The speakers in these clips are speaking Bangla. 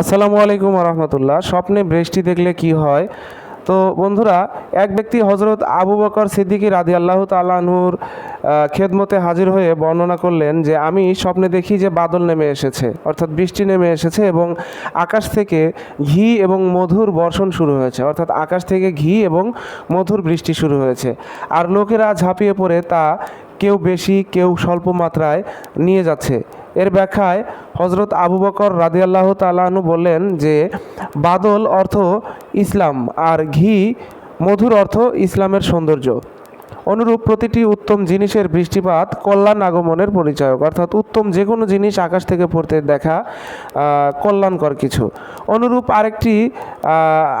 আসসালামু আলাইকুম রহমতুল্লাহ স্বপ্নে বৃষ্টি দেখলে কি হয়? তো বন্ধুরা, এক ব্যক্তি হজরত আবু বকর সিদ্দিকী রাদি আল্লাহ তালাহুর খেদমতে হাজির হয়ে বর্ণনা করলেন যে, আমি স্বপ্নে দেখি যে বাদল নেমে এসেছে, অর্থাৎ বৃষ্টি নেমে এসেছে এবং আকাশ থেকে ঘি এবং মধুর বর্ষণ শুরু হয়েছে, অর্থাৎ আকাশ থেকে ঘি এবং মধুর বৃষ্টি শুরু হয়েছে। আর লোকেরা ঝাঁপিয়ে পড়ে তা কেউ বেশি, কেউ স্বল্প মাত্রায় নিয়ে যাচ্ছে। এর ব্যাখ্যায় হজরত আবু বকর রাদিয়াল্লাহ তালাহনু বললেন যে, বাদল অর্থ ইসলাম আর ঘি মধুর অর্থ ইসলামের সৌন্দর্য। অনুরূপ প্রতিটি উত্তম জিনিসের বৃষ্টিপাত কল্যাণ আগমনের পরিচয়ক। অর্থাৎ উত্তম যে কোনো জিনিস আকাশ থেকে পড়তে দেখা কল্যাণকর কিছু। অনুরূপ আরেকটি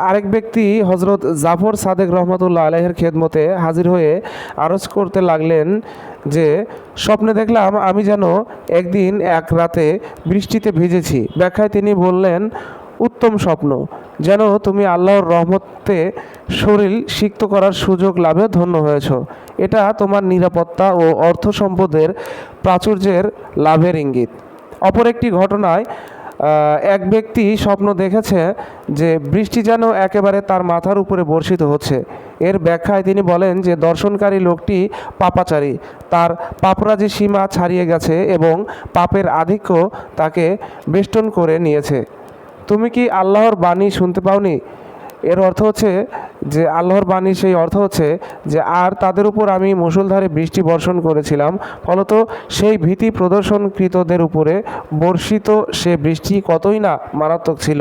আরেক ব্যক্তি হজরত জাফর সাদেক রহমতুল্লাহ আলহের খেদমতে হাজির হয়ে আরজ করতে লাগলেন যে, স্বপ্নে দেখলাম আমি যেন একদিন এক রাতে বৃষ্টিতে ভিজেছি। ব্যাখ্যায় তিনি বললেন উত্তম স্বপ্ন। যেন তুমি আল্লাহর রহমতে শরীর সিক্ত করার সুযোগ লাভে ধন্য হয়েছ। এটা তোমার নিরাপত্তা ও অর্থ সম্পদের প্রাচুর্যের লাভের ইঙ্গিত। অপর একটি ঘটনায় এক ব্যক্তি স্বপ্ন দেখেছে যে বৃষ্টি যেন একেবারে তার মাথার উপরে বর্ষিত হচ্ছে। এর ব্যাখ্যায় তিনি বলেন যে দর্শনকারী লোকটি পাপাচারী। তার পাপরাজি সীমা ছাড়িয়ে গেছে এবং পাপের আধিক্য তাকে বেষ্টন করে নিয়েছে। তুমি কি আল্লাহর বাণী শুনতে পাওনি? এর অর্থ হচ্ছে যে, আল্লাহর বাণী সেই অর্থ হচ্ছে যে, আর তাদের উপর আমি মুষলধারে বৃষ্টি বর্ষণ করেছিলাম, ফলত সেই ভীতি প্রদর্শনকৃতদের উপরে বর্ষিত সে বৃষ্টি কতই না মারাত্মক ছিল।